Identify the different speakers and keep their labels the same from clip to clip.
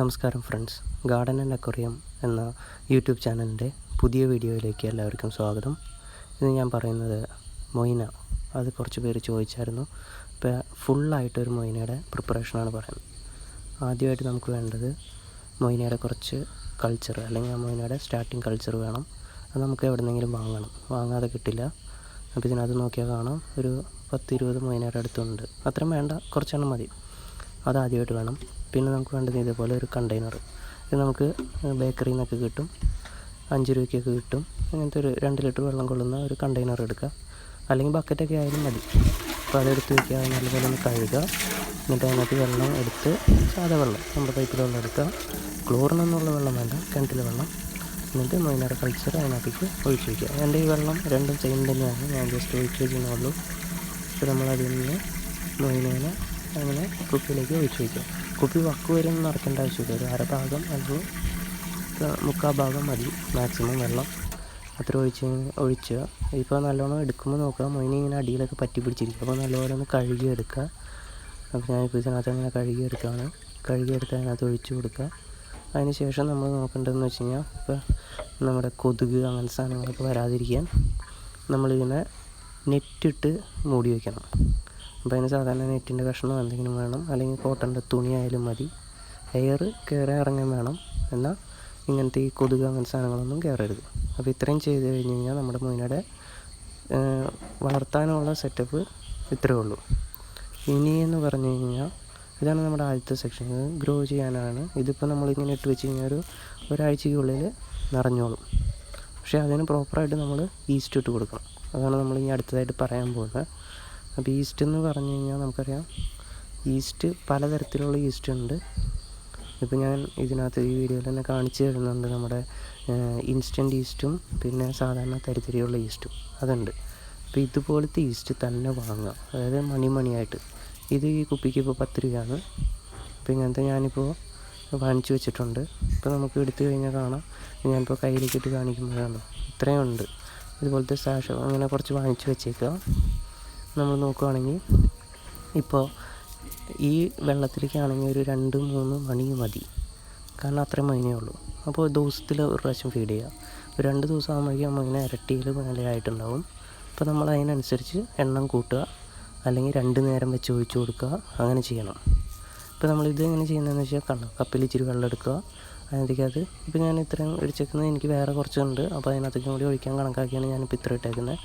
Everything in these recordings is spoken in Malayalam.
Speaker 1: നമസ്കാരം ഫ്രണ്ട്സ്. ഗാർഡൻ ആൻഡ് അക്വറിയം എന്ന യൂട്യൂബ് ചാനലിന്റെ പുതിയ വീഡിയോയിലേക്ക് എല്ലാവർക്കും സ്വാഗതം. ഇന്ന് ഞാൻ പറയുന്നത് മൊയ്ന. അത് കുറച്ച് പേര് ചോദിച്ചായിരുന്നു. ഇപ്പോൾ ഫുള്ളായിട്ടൊരു മൊയ്നയുടെ പ്രിപ്പറേഷനാണ് പറയുന്നത്. ആദ്യമായിട്ട് നമുക്ക് വേണ്ടത് മൊയ്നയുടെ കുറച്ച് കൾച്ചർ അല്ലെങ്കിൽ ആ മൊയ്നയുടെ സ്റ്റാർട്ടിങ് കൾച്ചർ വേണം. അത് നമുക്ക് എവിടെന്നെങ്കിലും വാങ്ങണം. വാങ്ങാതെ കിട്ടില്ല. അപ്പോൾ ഇതിനകത്ത് നോക്കിയാൽ കാണാം. ഒരു പത്ത് ഇരുപത് മൊയ്നയുടെ അടുത്തുണ്ട്. അത്രയും വേണ്ട. കുറച്ചെണ്ണം മതി. അത് ആദ്യമായിട്ട് വേണം. പിന്നെ നമുക്ക് വേണ്ടത് ഇതേപോലെ ഒരു കണ്ടെയ്നർ ഇത് നമുക്ക് ബേക്കറിയിൽ നിന്നൊക്കെ കിട്ടും. അഞ്ച് രൂപയ്ക്കൊക്കെ കിട്ടും. അങ്ങനത്തെ ഒരു രണ്ട് ലിറ്റർ വെള്ളം കൊള്ളുന്ന ഒരു കണ്ടെയ്നർ എടുക്കുക. അല്ലെങ്കിൽ ബക്കറ്റൊക്കെ ആയാലും മതി. അപ്പോൾ അതെടുത്ത് വയ്ക്കുക നല്ലപോലെ ഒന്ന് കഴുകുക. എന്നിട്ട് അതിനകത്ത് വെള്ളം എടുത്ത് സാധാ വെള്ളം നമ്മുടെ പൈപ്പിൽ വെള്ളം എടുക്കുക. ക്ലോറിനൊന്നുള്ള വെള്ളം വേണ്ട കിണറ്റിലെ വെള്ളം. എന്നിട്ട് മൈനറ കൾച്ചർ അതിനകത്തേക്ക് ഒഴിച്ച് വയ്ക്കുക എന്റെ ഈ വെള്ളം രണ്ടും സെയിം ഞാൻ ജസ്റ്റ് ഒഴിച്ച് വെച്ചേ ഉള്ളൂ. അതിൽ നിന്ന് മൊയിനേനെ അങ്ങനെ കുപ്പിയിലേക്ക് ഒഴിച്ച് വയ്ക്കുക കുപ്പി വക്ക് വരെ ഒന്നും ആവശ്യമില്ല. ഒരു അരഭാഗം അല്ലെങ്കിൽ മുക്കാൽ ഭാഗം മതി. മാക്സിമം വെള്ളം അത്ര ഒഴിച്ച് ഒഴിച്ച്. ഇപ്പോൾ നല്ലോണം എടുക്കുമ്പോൾ നോക്കുക. മൊയിനെ ഇങ്ങനെ അടിയിലൊക്കെ പറ്റി പിടിച്ചിരിക്കും. അപ്പോൾ നല്ലപോലെ ഒന്ന് കഴുകി എടുക്കുക. അപ്പോൾ ഞാനിപ്പോൾ ഇതിനകത്ത് അങ്ങനെ കഴുകി എടുക്കുകയാണ്. കഴുകി എടുത്ത് അതിനകത്ത് ഒഴിച്ച് കൊടുക്കുക. അതിന് ശേഷം നമ്മൾ നോക്കേണ്ടതെന്ന് വെച്ച് കഴിഞ്ഞാൽ ഇപ്പോൾ നമ്മുടെ കൊതുക് അങ്ങനത്തെ സാധനങ്ങളൊക്കെ വരാതിരിക്കാൻ നമ്മളിങ്ങനെ നെറ്റിട്ട് മൂടി വയ്ക്കണം അപ്പോൾ അതിന് സാധാരണ നെറ്റിന്റെ കഷ്ണം എന്തെങ്കിലും വേണം. അല്ലെങ്കിൽ കോട്ടന്റെ തുണിയായാലും മതി. എയർ കയറി ഇറങ്ങാൻ വേണം. എന്നാൽ ഇങ്ങനത്തെ ഈ കൊതുക് അങ്ങനത്തെ സാധനങ്ങളൊന്നും കയറരുത്. അപ്പോൾ ഇത്രയും ചെയ്ത് കഴിഞ്ഞ് കഴിഞ്ഞാൽ നമ്മുടെ മീനയുടെ വളർത്താനുള്ള സെറ്റപ്പ് ഇത്രയേ ഉള്ളൂ. ഇനി എന്ന് പറഞ്ഞു കഴിഞ്ഞാൽ ഇതാണ് നമ്മുടെ ആദ്യത്തെ സെക്ഷൻ. ഇത് ഗ്രോ ചെയ്യാനാണ്. ഇതിപ്പോൾ നമ്മളിങ്ങനെ ഇട്ട് വെച്ച് കഴിഞ്ഞാൽ ഒരു ഒരാഴ്ചയ്ക്കുള്ളിൽ നിറഞ്ഞോളും. പക്ഷേ അതിന് പ്രോപ്പറായിട്ട് നമ്മൾ ഈസ്റ്റ് ഇട്ട് കൊടുക്കണം. അതാണ് നമ്മൾ ഇനി അടുത്തതായിട്ട് പറയാൻ പോകുന്നത്. അപ്പോൾ ഈസ്റ്റ് എന്ന് പറഞ്ഞു കഴിഞ്ഞാൽ നമുക്കറിയാം. ഈസ്റ്റ് പലതരത്തിലുള്ള ഈസ്റ്റ് ഉണ്ട്. ഇപ്പോൾ ഞാൻ ഇതിനകത്ത് ഈ വീഡിയോയിൽ തന്നെ കാണിച്ചു തരുന്നുണ്ട് നമ്മുടെ ഇൻസ്റ്റന്റ് ഈസ്റ്റും പിന്നെ സാധാരണ തരിതരിയുള്ള ഈസ്റ്റും. അതുണ്ട്. അപ്പോൾ ഇതുപോലത്തെ ഈസ്റ്റ് തന്നെ വാങ്ങുക അതായത് മണി മണിയായിട്ട്. ഇത് ഈ കുപ്പിക്ക് ഇപ്പോൾ പത്ത് രൂപയാണ്. അപ്പോൾ ഇങ്ങനത്തെ ഞാനിപ്പോൾ വാങ്ങിച്ചു വെച്ചിട്ടുണ്ട്. ഇപ്പോൾ നമുക്ക് എടുത്തു കഴിഞ്ഞാൽ കാണാം. ഞാനിപ്പോൾ കയ്യിലേക്ക് ഇട്ട് കാണിക്കുമ്പോഴാണ് ഇത്രയും ഉണ്ട്. ഇതുപോലത്തെ സാഷ അങ്ങനെ കുറച്ച് വാങ്ങിച്ചു വെച്ചേക്കുക നമ്മൾ നോക്കുകയാണെങ്കിൽ ഇപ്പോൾ ഈ വെള്ളത്തിലേക്കാണെങ്കിൽ ഒരു രണ്ട് മൂന്ന് മണി മതി. കാരണം അത്രയും മൈനേ ഉള്ളൂ. അപ്പോൾ ദിവസത്തിൽ ഒരു പ്രാവശ്യം ഫീഡ് ചെയ്യുക. ഒരു രണ്ട് ദിവസം ആകുമ്പോഴേക്കും മൈന ഇരട്ടിയിൽ മേലെയായിട്ടുണ്ടാവും. അപ്പോൾ നമ്മൾ അതിനനുസരിച്ച് എണ്ണം കൂട്ടുക. അല്ലെങ്കിൽ രണ്ട് നേരം വെച്ച് ഒഴിച്ചു കൊടുക്കുക. അങ്ങനെ ചെയ്യണം. ഇപ്പോൾ ഇത് എങ്ങനെ ചെയ്യുന്നതെന്ന് വെച്ചാൽ കണ്ടോ കപ്പിൽ ഇച്ചിരി വെള്ളം എടുക്കുക. അതിനകത്തേക്കകത്ത് ഇപ്പോൾ ഞാൻ ഇത്രയും ഒഴിച്ചേക്കുന്നത് എനിക്ക് വേറെ കുറച്ചുണ്ട് അപ്പോൾ അതിനകത്തേക്കും കൂടി ഒഴിക്കാൻ കണക്കാക്കിയാണ് ഞാനിപ്പോൾ ഇത്ര ഇട്ടേക്കുന്നത്.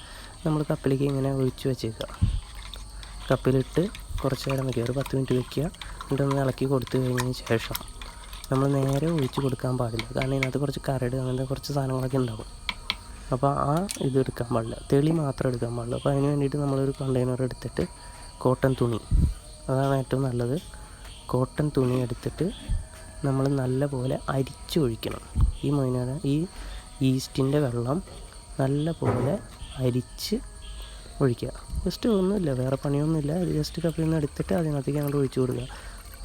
Speaker 1: നമ്മൾ കപ്പിലേക്ക് ഇങ്ങനെ ഒഴിച്ച് വെച്ചേക്കുക. കപ്പിലിട്ട് കുറച്ച് നേരം വയ്ക്കുക ഒരു പത്ത് മിനിറ്റ് വയ്ക്കുക എന്നിട്ടൊന്ന് ഇളക്കി കൊടുത്തു കഴിഞ്ഞതിന് ശേഷം നമ്മൾ നേരെ ഒഴിച്ച് കൊടുക്കാൻ പാടില്ല. കാരണം ഇതിനകത്ത് കുറച്ച് കരട് അങ്ങനത്തെ കുറച്ച് സാധനങ്ങളൊക്കെ ഉണ്ടാവും. അപ്പോൾ ആ ഇത് എടുക്കാൻ പാടില്ല. തെളി മാത്രം എടുക്കാൻ പാടില്ല. അപ്പോൾ അതിന് വേണ്ടിയിട്ട് നമ്മളൊരു കണ്ടെയ്നർ എടുത്തിട്ട് കോട്ടൺ തുണി. അതാണ് ഏറ്റവും നല്ലത്. കോട്ടൺ തുണി എടുത്തിട്ട് നമ്മൾ നല്ലപോലെ അരിച്ചൊഴിക്കണം ഈ മൈനയുടെ ഈ ഈസ്റ്റിന്റെ വെള്ളം നല്ലപോലെ അരിച്ച് ഒഴിക്കുക. ജസ്റ്റ് ഒന്നുമില്ല വേറെ പണിയൊന്നുമില്ല. ജസ്റ്റ് കപ്പിൽ നിന്ന് എടുത്തിട്ട് അതിനകത്തേക്ക് അങ്ങോട്ട് ഒഴിച്ചു കൊടുക്കുക.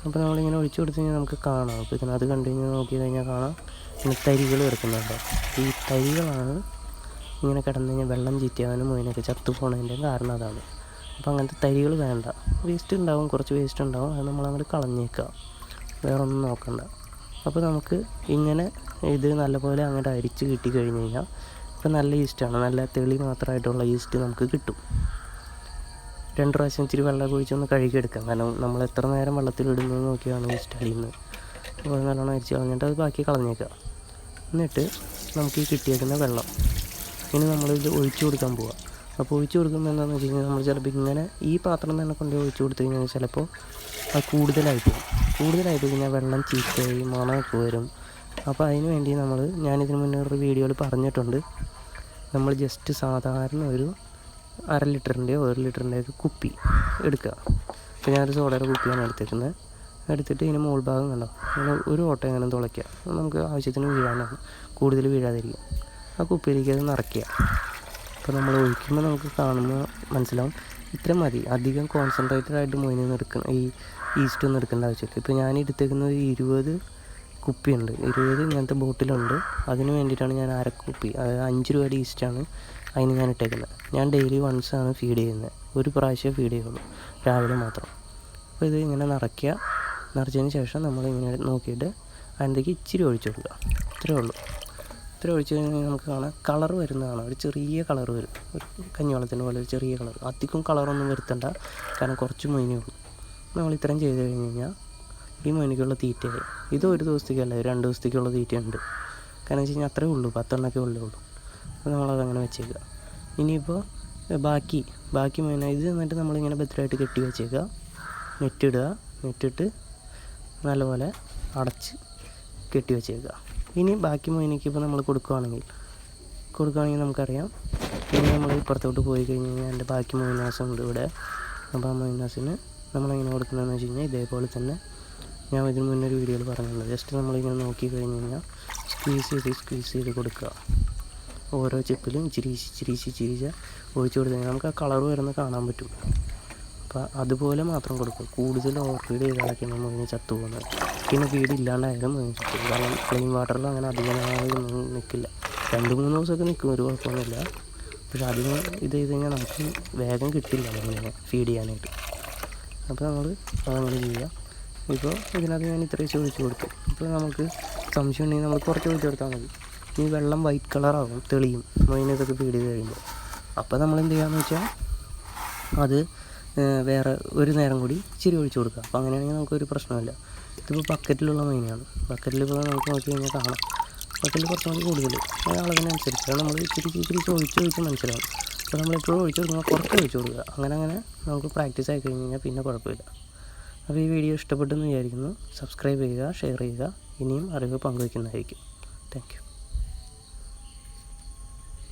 Speaker 1: അപ്പോൾ നമ്മളിങ്ങനെ ഒഴിച്ചു കൊടുത്തു കഴിഞ്ഞാൽ നമുക്ക് കാണാം. അപ്പോൾ ഇതിനകത്ത് കണ്ടു നോക്കി കഴിഞ്ഞാൽ കാണാം. ഇങ്ങനെ തരികൾ കിടക്കുന്നുണ്ട്. ഈ തരികളാണ് ഇങ്ങനെ കിടന്നു കഴിഞ്ഞാൽ വെള്ളം ചീറ്റിയാനും അതിനൊക്കെ ചത്തു പോണതിന്റെ കാരണം അതാണ്. അപ്പോൾ അങ്ങനത്തെ തരികൾ വേണ്ട. വേസ്റ്റ് ഉണ്ടാവും കുറച്ച് വേസ്റ്റ് ഉണ്ടാവും. അത് നമ്മൾ അങ്ങോട്ട് കളഞ്ഞേക്കുക. വേറെ ഒന്നും നോക്കണ്ട. അപ്പോൾ നമുക്ക് ഇങ്ങനെ ഇത് നല്ലപോലെ അങ്ങോട്ട് അരിച്ച് കിട്ടി കഴിഞ്ഞ് കഴിഞ്ഞാൽ ഇപ്പോൾ നല്ല ഈസ്റ്റാണ് നല്ല തെളി മാത്രമായിട്ടുള്ള ഈസ്റ്റ് നമുക്ക് കിട്ടും. രണ്ട് പ്രാവശ്യം ഇച്ചിരി വെള്ളം ഒഴിച്ചൊന്ന് കഴുകിയെടുക്കാം. കാരണം നമ്മൾ എത്ര നേരം വെള്ളത്തിൽ ഇടുന്നു നോക്കിയാണ് ഈസ്റ്റ് അടിയുന്നത് അപ്പോൾ നല്ലോണം അരിച്ച് കളഞ്ഞിട്ട് അത് ബാക്കി കളഞ്ഞേക്കാം. എന്നിട്ട് നമുക്ക് ഈ കിട്ടിയേക്കുന്ന വെള്ളം. ഇനി നമ്മളിത് ഒഴിച്ചു കൊടുക്കാൻ പോവാം. അപ്പോൾ ഒഴിച്ചു കൊടുക്കുമ്പോൾ എന്താണെന്ന് വെച്ച് കഴിഞ്ഞാൽ നമ്മൾ ചിലപ്പോൾ ഇങ്ങനെ ഈ പാത്രം തന്നെ കൊണ്ട് ഒഴിച്ചു കൊടുത്തു കഴിഞ്ഞാൽ ചിലപ്പോൾ അത് കൂടുതലായി പോകും. കൂടുതലായി കഴിഞ്ഞാൽ വെള്ളം ചീത്തയായി മണമൊക്കെ വരും. അപ്പോൾ അതിന് വേണ്ടി നമ്മൾ ഞാനിതിന് മുന്നേ ഒരു വീഡിയോയിൽ പറഞ്ഞിട്ടുണ്ട്. നമ്മൾ ജസ്റ്റ് സാധാരണ ഒരു അര ലിറ്ററിന്റെയോ ഒരു ലിറ്ററിന്റെയോ ഒക്കെ കുപ്പി എടുക്കുക. അപ്പോൾ ഞാനൊരു സോഡയുടെ കുപ്പിയാണ് എടുത്തേക്കുന്നത് എടുത്തിട്ട് ഇതിന് മുകൾ ഭാഗം കണ്ടോ? ഒരു ഓട്ടം എങ്ങനെ തുളയ്ക്കുക. നമുക്ക് ആവശ്യത്തിന് വീഴാനാണ്. കൂടുതൽ വീഴാതിരിക്കും ആ കുപ്പിയിലേക്ക് അത് നിറയ്ക്കുക. അപ്പോൾ നമ്മൾ ഒഴിക്കുമ്പോൾ നമുക്ക് കാണുമ്പോൾ മനസ്സിലാവും ഇത്ര മതി. അധികം കോൺസെൻട്രേറ്റഡ് ആയിട്ട് മൊയിനിൽ എടുക്കണം ഈ ഈസ്റ്റ് ഒന്നും എടുക്കേണ്ട ആവശ്യമില്ല. ഇപ്പോൾ ഞാൻ എടുത്തേക്കുന്നത് ഇരുപത് കുപ്പിയുണ്ട്. ഇരുപത് ഇങ്ങനത്തെ ബോട്ടിലുണ്ട്. അതിന് വേണ്ടിയിട്ടാണ് ഞാൻ അരക്കുപ്പി കുപ്പി അതായത് അഞ്ച് രൂപയുടെ ഈസ്റ്റാണ് അതിന് ഞാൻ ഇട്ടേക്കുന്നത്. ഞാൻ ഡെയിലി വൺസ് ആണ് ഫീഡ് ചെയ്യുന്നത്. ഒരു പ്രാവശ്യം ഫീഡ് ചെയ്യുള്ളൂ രാവിലെ മാത്രം. അപ്പോൾ ഇത് ഇങ്ങനെ നിറയ്ക്കുക. നിറച്ചതിന് ശേഷം നമ്മൾ ഇങ്ങനെ നോക്കിയിട്ട് അതിന്റെക്ക് ഇച്ചിരി ഒഴിച്ചു കൊടുക്കുക. ഇത്രയേ ഉള്ളൂ. ഇത്ര ഒഴിച്ച് കഴിഞ്ഞാൽ നമുക്ക് കാണാം. കളർ വരുന്നതാണ് ഒരു ചെറിയ കളർ വരും. ഒരു കഞ്ഞിവെള്ളത്തിന്റെ പോലെ ഒരു ചെറിയ കളർ. അധികം കളറൊന്നും വരുത്തണ്ട. കാരണം കുറച്ച് മൊയിനേ ഉള്ളൂ. നമ്മൾ ഇത്രയും ചെയ്ത് കഴിഞ്ഞ് കഴിഞ്ഞാൽ ഈ മണിക്കുള്ള തീറ്റയായി. ഇത് ഒരു ദിവസത്തേക്കല്ല രണ്ട് ദിവസത്തേക്കുള്ള തീറ്റയുണ്ട്. കാരണം വെച്ച് കഴിഞ്ഞാൽ അത്രേ ഉള്ളൂ പത്തെണ്ണൊക്കെ ഉള്ളേ ഉള്ളൂ. അപ്പോൾ നമ്മളതങ്ങനെ വെച്ചേക്കുക ഇനിയിപ്പോൾ ബാക്കി ബാക്കി മീന ഇത് എന്നിട്ട് നമ്മളിങ്ങനെ ഭദ്രമായിട്ട് കെട്ടി വെച്ചേക്കുക നെറ്റിടുക നെറ്റിട്ട് നല്ലപോലെ അടച്ച് കെട്ടി വെച്ചേക്കുക ഇനി ബാക്കി മീനയ്ക്ക് ഇപ്പോൾ നമ്മൾ കൊടുക്കുകയാണെങ്കിൽ കൊടുക്കുകയാണെങ്കിൽ നമുക്കറിയാം. ഇനി നമ്മൾ ഇപ്പുറത്തോട്ട് പോയി കഴിഞ്ഞ് കഴിഞ്ഞാൽ എന്റെ ബാക്കി മൊയിനാസ് ഉണ്ട് ഇവിടെ. അപ്പോൾ ആ മൊയിനാസിന് നമ്മളെങ്ങനെ കൊടുക്കുന്നതെന്ന് വെച്ച് കഴിഞ്ഞാൽ ഇതേപോലെ തന്നെ ഞാൻ ഇതിന് മുന്നേ ഒരു വീഡിയോയിൽ പറഞ്ഞിട്ടുണ്ട്. ജസ്റ്റ് നമ്മളിങ്ങനെ നോക്കി കഴിഞ്ഞ് കഴിഞ്ഞാൽ സ്ക്വീസ് ചെയ്ത് സ്ക്വീസ് ചെയ്ത് കൊടുക്കുക. ഓരോ ചിപ്പിലും ചിരിച്ച് ചിരിച്ച് ചിരിച്ച ഒഴിച്ചു കൊടുത്തു കഴിഞ്ഞാൽ നമുക്ക് ആ കളർ വരുന്ന കാണാൻ പറ്റും. അപ്പോൾ അതുപോലെ മാത്രം കൊടുക്കും. കൂടുതൽ ഓവർ ഫീഡ് ചെയ്താലൊക്കെയാണ് മീൻ ചത്തു പോകുന്നത്. പിന്നെ ഫീഡ് ഇല്ലാണ്ടായാലും മീൻ ചത്തു കാരണം ക്ലീൻ വാട്ടറിൽ അങ്ങനെ അധികമായി നിൽക്കില്ല രണ്ട് മൂന്ന് ദിവസമൊക്കെ നിൽക്കും ഒരു കുഴപ്പമൊന്നുമില്ല. പക്ഷെ അധികം ഇത് ചെയ്ത് കഴിഞ്ഞാൽ നമുക്ക് വേഗം കിട്ടില്ല മീനിനെ ഫീഡ് ചെയ്യാനായിട്ട്. അപ്പോൾ നമ്മൾ അതങ്ങനെ ചെയ്യുക. ഇപ്പോൾ ഇതിനകത്ത് ഞാൻ ഇത്രയും ചോദിച്ചു കൊടുത്തു. ഇപ്പോൾ നമുക്ക് സംശയം ഉണ്ടെങ്കിൽ നമ്മൾ കുറച്ച് ചോദിച്ചു കൊടുത്താൽ മതി. ഈ വെള്ളം വൈറ്റ് കളറാകും തെളിയും. മീനൊക്കെ ഫീഡ് ചെയ്ത് കഴിയുമ്പോൾ അപ്പോൾ നമ്മൾ എന്ത് ചെയ്യാമെന്ന് വെച്ചാൽ അത് വേറെ ഒരു നേരം കൂടി ഇച്ചിരി ഒഴിച്ചു കൊടുക്കുക. അപ്പോൾ അങ്ങനെയാണെങ്കിൽ നമുക്കൊരു പ്രശ്നമില്ല ഇതിപ്പോൾ ബക്കറ്റിലുള്ള മീനാണ് ബക്കറ്റിൽ ഇപ്പോൾ നമുക്ക് നോക്കി കഴിഞ്ഞാൽ കാണാം. ബക്കറ്റിൽ കുറച്ചുകൂടി കൂടുതൽ അത് അളവിനനുസരിച്ച് നമ്മൾ ഇച്ചിരി ഇച്ചിരി ഒഴിച്ച് ഒഴിച്ച് മനസ്സിലാവും അപ്പോൾ നമ്മളെപ്പോഴും ഒഴിച്ച് കൊടുക്കുമ്പോൾ കുറച്ച് ഒഴിച്ച് കൊടുക്കുക. അങ്ങനെ അങ്ങനെ നമുക്ക് പ്രാക്ടീസ് ആയി കഴിഞ്ഞ് കഴിഞ്ഞാൽ പിന്നെ കുഴപ്പമില്ല. അപ്പോൾ ഈ വീഡിയോ ഇഷ്ടപ്പെട്ടെന്ന് വിചാരിക്കുന്നു. സബ്സ്ക്രൈബ് ചെയ്യുക ഷെയർ ചെയ്യുക. ഇനിയും അറിവ് പങ്കുവയ്ക്കുന്നതായിരിക്കും. താങ്ക്